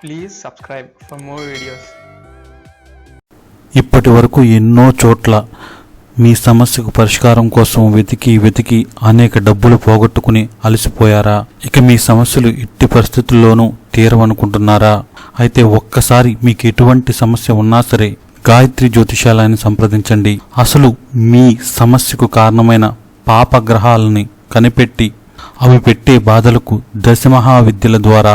Please subscribe for more videos ఇప్పటి వరకు ఎన్నో చోట్ల మీ సమస్యకు పరిష్కారం కోసం వెతికి వెతికి అనేక డబ్బులు పోగొట్టుకుని అలసిపోయారా? ఇక మీ సమస్యలు ఎట్టి పరిస్థితుల్లోనూ తీరవనుకుంటున్నారా? అయితే ఒక్కసారి మీకు ఎటువంటి సమస్య ఉన్నా సరే గాయత్రి జ్యోతిషాలయాన్ని సంప్రదించండి. అసలు మీ సమస్యకు కారణమైన పాపగ్రహాలని కనిపెట్టి అవి పెట్టే బాధలకు దశమహా విద్యల ద్వారా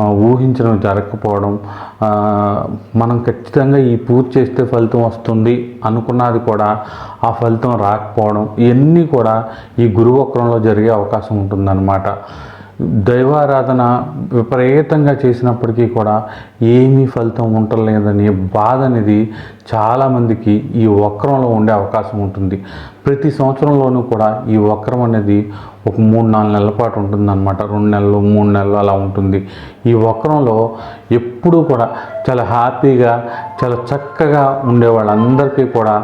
ఊహించడం జరగకపోవడం మనం ఖచ్చితంగా ఈ పూజ చేస్తే ఫలితం వస్తుంది అనుకున్నది కూడా ఆ ఫలితం రాకపోవడం ఇవన్నీ కూడా ఈ గురువక్రంలో జరిగే అవకాశం ఉంటుందన్నమాట. దైవారాధన విపరీతంగా చేసినప్పటికీ కూడా ఏమీ ఫలితం ఉండలేదనే బాధ అనేది చాలామందికి ఈ వక్రంలో ఉండే అవకాశం ఉంటుంది. ప్రతి సంవత్సరంలోనూ కూడా ఈ వక్రం అనేది ఒక మూడు నాలుగు నెలల పాటు ఉంటుందన్నమాట. రెండు నెలలు మూడు నెలలు అలా ఉంటుంది. ఈ వక్రంలో ఎప్పుడూ కూడా చాలా హ్యాపీగా చాలా చక్కగా ఉండే వాళ్ళందరికీ కూడా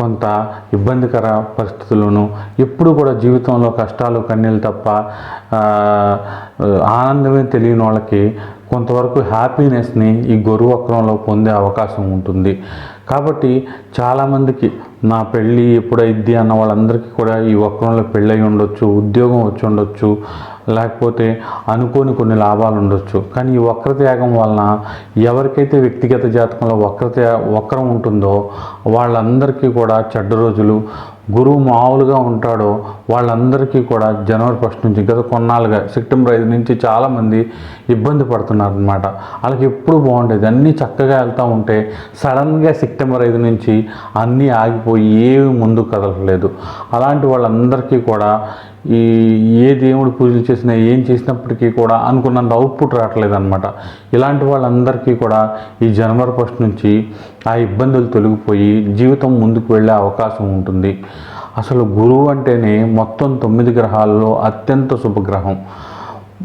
కొంత ఇబ్బందికర పరిస్థితుల్లోనూ ఎప్పుడు కూడా జీవితంలో కష్టాలు కన్నీళ్ళు తప్ప ఆనందమే తెలియని వాళ్ళకి కొంతవరకు హ్యాపీనెస్ని ఈ గొరువు పొందే అవకాశం ఉంటుంది. కాబట్టి చాలామందికి నా పెళ్ళి ఎప్పుడైద్ది అన్న వాళ్ళందరికీ కూడా ఈ వక్రంలో పెళ్ళి ఉండొచ్చు ఉద్యోగం వచ్చి ఉండొచ్చు లేకపోతే అనుకోని కొన్ని లాభాలు ఉండొచ్చు. కానీ ఈ వక్రత్యాగం వలన ఎవరికైతే వ్యక్తిగత జాతకంలో వక్రత్యా వక్రం ఉంటుందో వాళ్ళందరికీ కూడా చెడ్డ రోజులు గురువు మామూలుగా ఉంటాడో వాళ్ళందరికీ కూడా జనవరి ఫస్ట్ నుంచి గత కొన్నాళ్ళుగా సెప్టెంబర్ ఐదు నుంచి చాలామంది ఇబ్బంది పడుతున్నారు అనమాట వాళ్ళకి ఎప్పుడు బాగుండేది. అన్నీ చక్కగా వెళ్తూ ఉంటే సడన్గా సెప్టెంబర్ ఐదు నుంచి అన్నీ ఆగిపోయి ఏవి ముందు కదలలేదు అలాంటి వాళ్ళందరికీ కూడా ఈ ఏ దేవుడు పూజలు చేసినా ఏం చేసినప్పటికీ కూడా అనుకున్నంత అవుట్పుట్ రావట్లేదన్నమాట. ఇలాంటి వాళ్ళందరికీ కూడా ఈ జనవరి ఫస్ట్ నుంచి ఆ ఇబ్బందులు తొలగిపోయి జీవితం ముందుకు వెళ్ళే అవకాశం ఉంటుంది. అసలు గురువు అంటేనే మొత్తం తొమ్మిది గ్రహాల్లో అత్యంత శుభగ్రహం.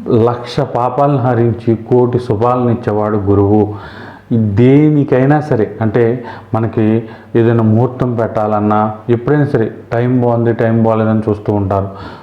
లక్ష పాపాలను హరించి కోటి శుభాలను ఇచ్చేవాడు గురువు. దేనికైనా సరే అంటే మనకి ఏదైనా ముహూర్తం పెట్టాలన్నా ఎప్పుడైనా సరే టైం బాగుంది టైం బాగాలేదని చూస్తూ ఉంటారు.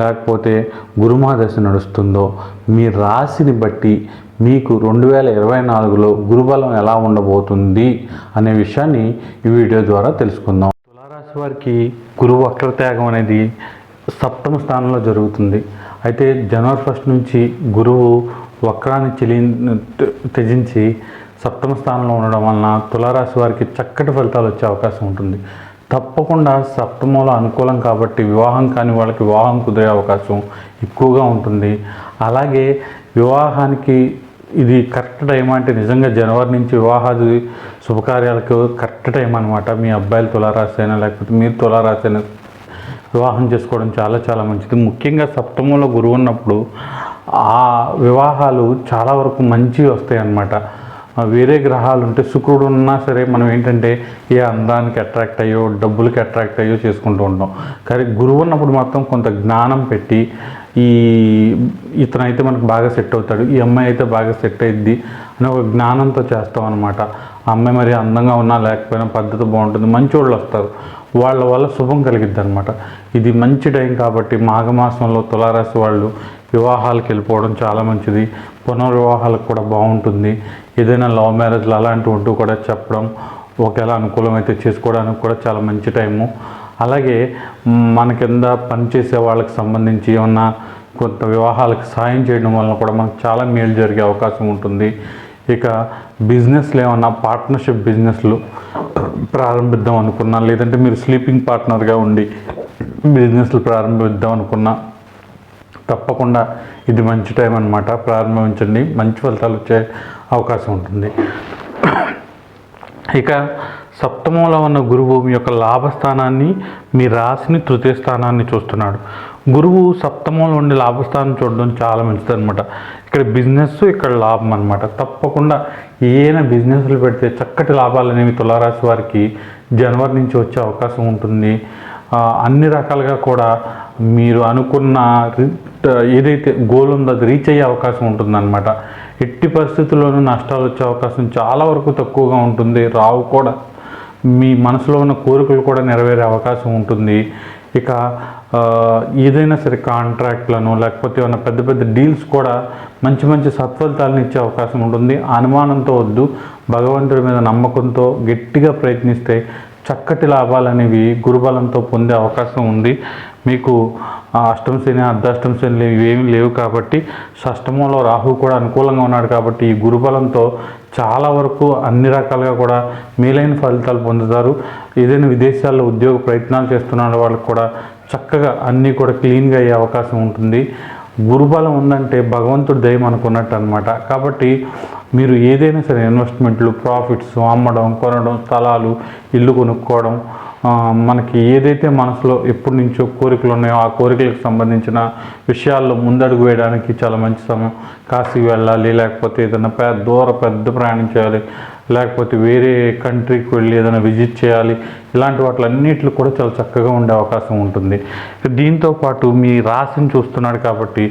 లేకపోతే గురుమహాదశ నడుస్తుందో మీ రాశిని బట్టి మీకు రెండు వేల ఇరవై నాలుగులో గురుబలం ఎలా ఉండబోతుంది అనే విషయాన్ని ఈ వీడియో ద్వారా తెలుసుకుందాం. తులారాశి వారికి గురువు వక్రత్యాగం అనేది సప్తమ స్థానంలో జరుగుతుంది. అయితే జనవరి ఫస్ట్ నుంచి గురువు వక్రాన్ని చెలి త్యజించి సప్తమ స్థానంలో ఉండడం వలన తులారాశి వారికి చక్కటి ఫలితాలు వచ్చే అవకాశం ఉంటుంది. తప్పకుండా సప్తమంలో అనుకూలం కాబట్టి వివాహం కాని వాళ్ళకి వివాహం కుదిరే అవకాశం ఎక్కువగా ఉంటుంది. అలాగే వివాహానికి ఇది కరెక్ట్ టైం అంటే నిజంగా జనవరి నుంచి వివాహాది శుభకార్యాలకు కరెక్ట్ టైం అనమాట మీ అబ్బాయిలు తులారాశి అయినా లేకపోతే మీరు తులారాశి అయినా వివాహం చేసుకోవడం చాలా చాలా మంచిది. ముఖ్యంగా సప్తమంలో గురువు ఉన్నప్పుడు ఆ వివాహాలు చాలా వరకు మంచివి వస్తాయి అన్నమాట వేరే గ్రహాలు ఉంటే శుక్రుడు ఉన్నా సరే మనం ఏంటంటే ఏ అందానికి అట్రాక్ట్ అయ్యో డబ్బులకి అట్రాక్ట్ అయ్యో చేసుకుంటూ ఉంటాం. కానీ గురువు ఉన్నప్పుడు మాత్రం కొంత జ్ఞానం పెట్టి ఈ ఇతను అయితే మనకు బాగా సెట్ అవుతాడు ఈ అమ్మాయి అయితే బాగా సెట్ అయ్యిద్ది అని ఒక జ్ఞానంతో చేస్తాం అనమాట ఆ అమ్మాయి మరి అందంగా ఉన్నా లేకపోయినా పద్ధతి బాగుంటుంది మంచి వాళ్ళు వస్తారు. వాళ్ళ వల్ల శుభం కలిగిద్ది అనమాట ఇది మంచి టైం కాబట్టి మాఘమాసంలో తులారాశి వాళ్ళు వివాహాలకు వెళ్ళిపోవడం చాలా మంచిది. పునర్వివాహాలకు కూడా బాగుంటుంది. ఏదైనా లవ్ మ్యారేజ్లు అలాంటివి ఉంటూ కూడా చెప్పడం ఒకవేళ అనుకూలమైతే చేసుకోవడానికి కూడా చాలా మంచి టైము. అలాగే మన కింద పనిచేసే వాళ్ళకి సంబంధించి ఏమన్నా కొంత వివాహాలకు సాయం చేయడం వలన కూడా మనకు చాలా మేలు జరిగే అవకాశం ఉంటుంది. ఇక బిజినెస్లు ఏమన్నా పార్ట్నర్షిప్ బిజినెస్లు ప్రారంభిద్దాం అనుకున్నా లేదంటే మీరు స్లీపింగ్ పార్ట్నర్గా ఉండి బిజినెస్లు ప్రారంభిద్దాం అనుకున్నా తప్పకుండా ఇది మంచి టైం అన్నమాట. ప్రారంభించండి. మంచి ఫలితాలు వచ్చే అవకాశం ఉంటుంది. ఇక సప్తమంలో ఉన్న గురువు మీ యొక్క లాభస్థానాన్ని మీ రాశిని తృతీయ స్థానాన్ని చూస్తున్నాడు. గురువు సప్తమంలో ఉండే లాభస్థానం చూడడం చాలా మంచిది అనమాట ఇక్కడ బిజినెస్ ఇక్కడ లాభం అనమాట తప్పకుండా ఏదైనా బిజినెస్లు పెడితే చక్కటి లాభాలు అనేవి తులారాశి వారికి జనవరి నుంచి వచ్చే అవకాశం ఉంటుంది. అన్ని రకాలుగా కూడా మీరు అనుకున్న రి- Uh, ఏదైతే గోల్ ఉందో అది రీచ్ అయ్యే అవకాశం ఉంటుందన్నమాట. ఎట్టి పరిస్థితుల్లోనూ నష్టాలు వచ్చే అవకాశం చాలా వరకు తక్కువగా ఉంటుంది. రావు కూడా మీ మనసులో ఉన్న కోరికలు కూడా నెరవేరే అవకాశం ఉంటుంది. ఇక ఏదైనా సరే కాంట్రాక్ట్లను లేకపోతే ఏమైనా పెద్ద పెద్ద డీల్స్ కూడా మంచి మంచి సత్ఫలితాలను ఇచ్చే అవకాశం ఉంటుంది. అనుమానంతో వద్దు. భగవంతుడి మీద నమ్మకంతో గట్టిగా ప్రయత్నిస్తే చక్కటి లాభాలు అనేవి గురుబలంతో పొందే అవకాశం ఉంది. మీకు అష్టమ శని అర్ధాష్టమ శని ఇవేమీ లేవు కాబట్టి షష్టమంలో రాహు కూడా అనుకూలంగా ఉన్నాడు కాబట్టి ఈ గురుబలంతో చాలా వరకు అన్ని రకాలుగా కూడా మేలైన ఫలితాలు పొందుతారు. ఏదైనా విదేశాల్లో ఉద్యోగ ప్రయత్నాలు చేస్తున్న వాళ్ళకి కూడా చక్కగా అన్నీ కూడా క్లీన్గా అయ్యే అవకాశం ఉంటుంది. గురుబలం ఉందంటే భగవంతుడి దయ అనుకున్నట్టు అనమాట కాబట్టి మీరు ఏదైనా సరే ఇన్వెస్ట్మెంట్లు ప్రాఫిట్స్ అమ్మడం కొనడం స్థలాలు ఇల్లు కొనుక్కోవడం మనకి ఏదైతే మనసులో ఎప్పటి నుంచో కోరికలు ఉన్నాయో ఆ కోరికలకు సంబంధించిన విషయాల్లో ముందడుగు వేయడానికి చాలా మంచి సమయం. కాశీ వెళ్ళాలి లేకపోతే ఏదైనా పెద్ద దూర పెద్ద ప్రయాణం చేయాలి లేకపోతే వేరే కంట్రీకి వెళ్ళి ఏదైనా విజిట్ చేయాలి ఇలాంటి వాటిలన్నింటిలో కూడా చాలా చక్కగా ఉండే అవకాశం ఉంటుంది. దీంతో పాటు మీ రాశిని చూస్తున్నాడు కాబట్టి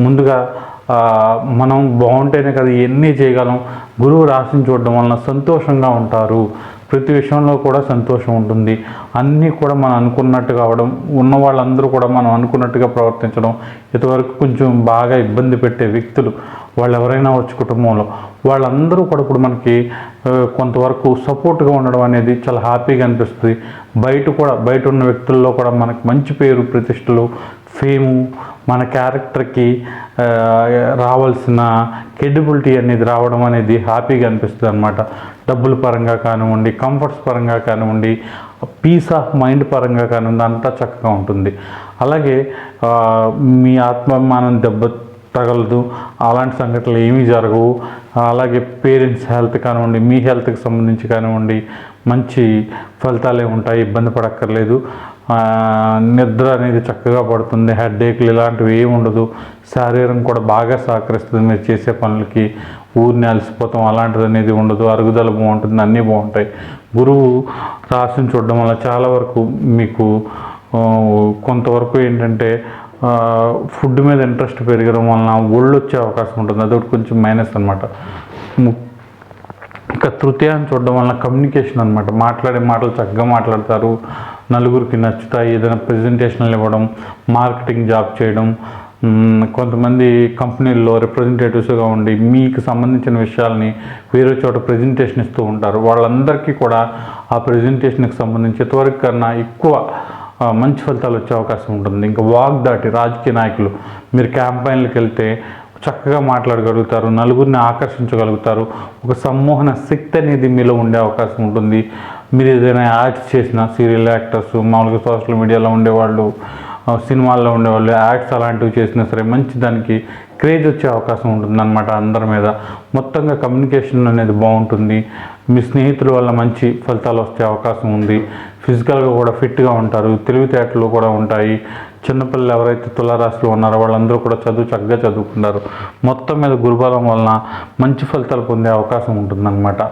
ముందుగా మనం బాగుంటేనే కదా ఇవన్నీ చేయగలం? గురువు రాశిని చూడడం వలన సంతోషంగా ఉంటారు. ప్రతి విషయంలో కూడా సంతోషం ఉంటుంది. అన్నీ కూడా మనం అనుకున్నట్టుగా కావడం ఉన్న వాళ్ళందరూ కూడా మనం అనుకున్నట్టుగా ప్రవర్తించడం ఇంతవరకు కొంచెం బాగా ఇబ్బంది పెట్టే వ్యక్తులు వాళ్ళు ఎవరైనా వచ్చి కుటుంబంలో వాళ్ళందరూ కూడా ఇప్పుడు మనకి కొంతవరకు సపోర్ట్గా ఉండడం అనేది చాలా హ్యాపీగా అనిపిస్తుంది. బయట కూడా బయట ఉన్న వ్యక్తుల్లో కూడా మనకు మంచి పేరు ప్రతిష్టలు ఫేము మన క్యారెక్టర్కి రావాల్సిన క్రెడిబిలిటీ అనేది రావడం అనేది హ్యాపీగా అనిపిస్తుంది అనమాట డబ్బుల పరంగా కానివ్వండి కంఫర్ట్స్ పరంగా కానివ్వండి పీస్ ఆఫ్ మైండ్ పరంగా కానివ్వండి అంతా చక్కగా ఉంటుంది. అలాగే మీ ఆత్మాభిమానం దెబ్బ తగలదు. అలాంటి సంఘటనలు ఏమీ జరగవు. అలాగే పేరెంట్స్ హెల్త్ కానివ్వండి మీ హెల్త్కి సంబంధించి కానివ్వండి మంచి ఫలితాలే ఉంటాయి. ఇబ్బంది పడక్కర్లేదు. నిద్ర అనేది చక్కగా పడుతుంది హెడ్ఏక్లు ఇలాంటివి ఏమి ఉండదు. శారీరం కూడా బాగా సహకరిస్తుంది మీరు చేసే పనులకి. ఊరిని అలసిపోతాం అలాంటిది అనేది ఉండదు. అరుగుదల బాగుంటుంది అన్నీ బాగుంటాయి. గురువు రాసిని చూడడం వల్ల చాలా వరకు మీకు కొంతవరకు ఏంటంటే ఫుడ్ మీద ఇంట్రెస్ట్ పెరగడం వలన ఒళ్ళు వచ్చే అవకాశం ఉంటుంది. అదొకటి కొంచెం మైనస్ అనమాట ఇంకా తృతీయాన్ని చూడడం వలన కమ్యూనికేషన్ అనమాట మాట్లాడే మాటలు చక్కగా మాట్లాడతారు. నలుగురికి నచ్చుతాయి ఏదైనా ప్రజెంటేషన్లు ఇవ్వడం మార్కెటింగ్ జాబ్ చేయడం కొంతమంది కంపెనీల్లో రిప్రజెంటేటివ్స్గా ఉండి మీకు సంబంధించిన విషయాల్ని వేరే చోట ప్రజెంటేషన్ ఇస్తూ ఉంటారు. వాళ్ళందరికీ కూడా ఆ ప్రజెంటేషన్కి సంబంధించి ఇంతవరకు కన్నా ఎక్కువ మంచి ఫలితాలు వచ్చే అవకాశం ఉంటుంది. ఇంకా వాక్ దాటి రాజకీయ నాయకులు మీరు క్యాంపైన్లకు వెళ్తే చక్కగా మాట్లాడగలుగుతారు నలుగురిని ఆకర్షించగలుగుతారు. ఒక సమ్మోహన శక్తి అనేది మీలో ఉండే అవకాశం ఉంటుంది. మీరు ఏదైనా యాక్ట్స్ చేసిన సీరియల్ యాక్టర్స్ మామూలుగా సోషల్ మీడియాలో ఉండేవాళ్ళు సినిమాల్లో ఉండేవాళ్ళు యాక్ట్స్ అలాంటివి చేసినా సరే మంచి దానికి క్రేజ్ వచ్చే అవకాశం ఉంటుంది అనమాట అందరి మీద. మొత్తంగా కమ్యూనికేషన్ అనేది బాగుంటుంది. మీ స్నేహితుల వల్ల మంచి ఫలితాలు వచ్చే అవకాశం ఉంది. ఫిజికల్గా కూడా ఫిట్గా ఉంటారు. తెలివితేటలు కూడా ఉంటాయి. చిన్నపిల్లలు ఎవరైతే తులారాశిలో ఉన్నారో వాళ్ళందరూ కూడా చదువు చక్కగా చదువుకుంటారు. మొత్తం మీద గురుబలం వలన మంచి ఫలితాలు పొందే అవకాశం ఉంటుందన్నమాట.